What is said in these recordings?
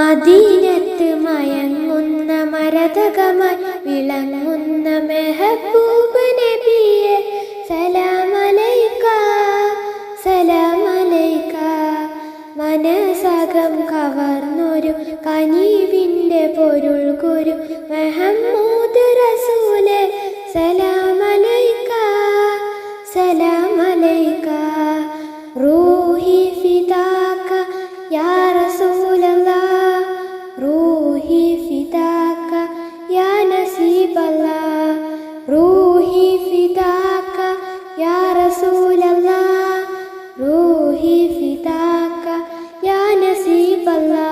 മദീനത്ത് മയങ്ങുന്ന മരതകമായി വിളങ്ങുന്ന മെഹബൂബ് നബിയെ. സലാമലൈക്ക സലാമലൈക്ക. മനസകം കവർന്നൊരു കനീവിന്റെ പൊരുൾ കുരു മെഹമ്മൂദ് റസൂലെ. സലാമലൈക്ക സലാമലൈക്ക. റൂഹി ഫിദാക റൂഹി ഫിദാക യാ റസൂലല്ലാ റൂഹി ഫിദാക യാ നസീബല്ലാ.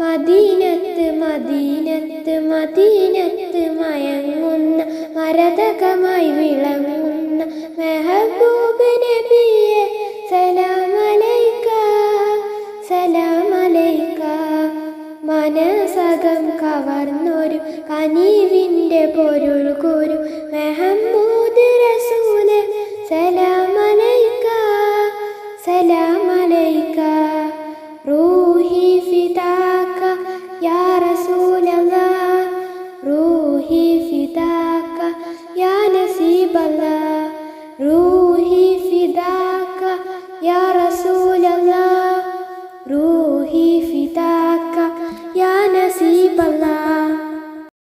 മദീനത്ത് മദീനത്ത് മദീനത്ത് മയങ്ങുന്ന മരതകമായി വിളങ്ങുന്ന മെഹബൂബ് നബിയെ സലാമലൈക്ക സലാമലൈക്ക. മനസകം കവർന്നൊരു കനീവിന്റെ മെഹമ്മൂ la la